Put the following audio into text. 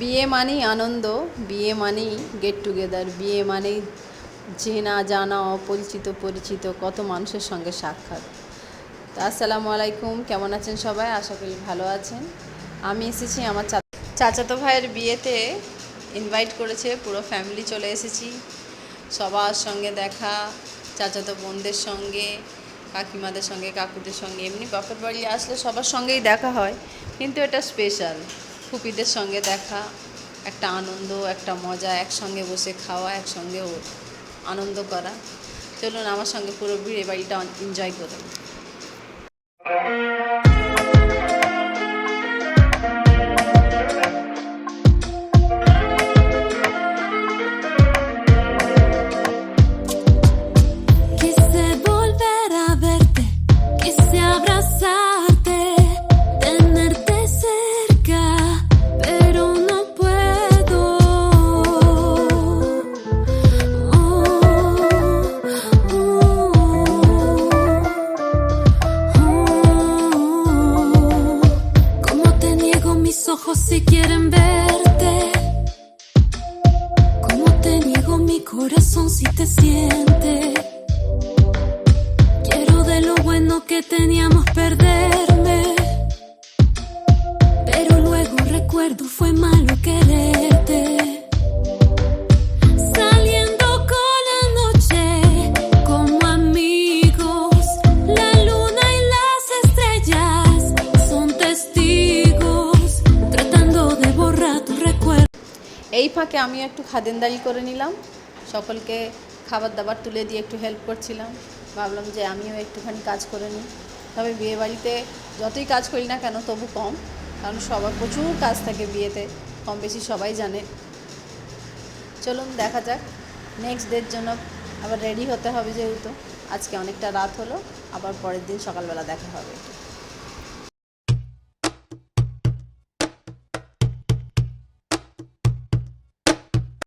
বিয়ে মানেই আনন্দ, বিয়ে মানেই গেট টুগেদার বিয়ে মানেই চেনা, জানা, অপরিচিত, পরিচিত, কত মানুষের সঙ্গে সাক্ষাৎ। তো আসসালামু আলাইকুম, কেমন আছেন সবাই? আশা করি ভালো আছেন। আমি এসেছি আমার চাচাতো ভাইয়ের বিয়েতে ইনভাইট করেছে, পুরো ফ্যামিলি চলে এসেছি। সবার সঙ্গে দেখা, চাচাতো বোনদের সঙ্গে, কাকিমাদের সঙ্গে, কাকুদের সঙ্গে, এমনি বাপের বাড়ি আসলে সবার সঙ্গেই দেখা হয়, কিন্তু এটা স্পেশাল ফুপিদের সঙ্গে দেখা, একটা আনন্দ, একটা মজা, একসঙ্গে বসে খাওয়া, একসঙ্গে আনন্দ করা। চলুন আমার সঙ্গে পুরো বিয়ে বাড়িটা এনজয় করুন mis ojos si quieren verte? ¿Cómo te niego mi corazón si te siente? Quiero de lo bueno que teníamos perderme. এই ফাঁকে আমি একটু খাদেনদারি করে নিলাম। সকলকে খাবার দাবার তুলে দিয়ে একটু হেল্প করছিলাম। ভাবলাম যে আমিও একটুখানি কাজ করে নিই। তবে বিয়ে বাড়িতে যতই কাজ করি না কেন, তবু কম। কারণ সবার প্রচুর কাজ থাকে বিয়েতে, কম বেশি সবাই জানে। চলুন দেখা যাক নেক্সট ডের জন্য আবার রেডি হতে হবে যেহেতু। আজকে অনেকটা রাত হলো, আবার পরের দিন সকালবেলা দেখা হবে।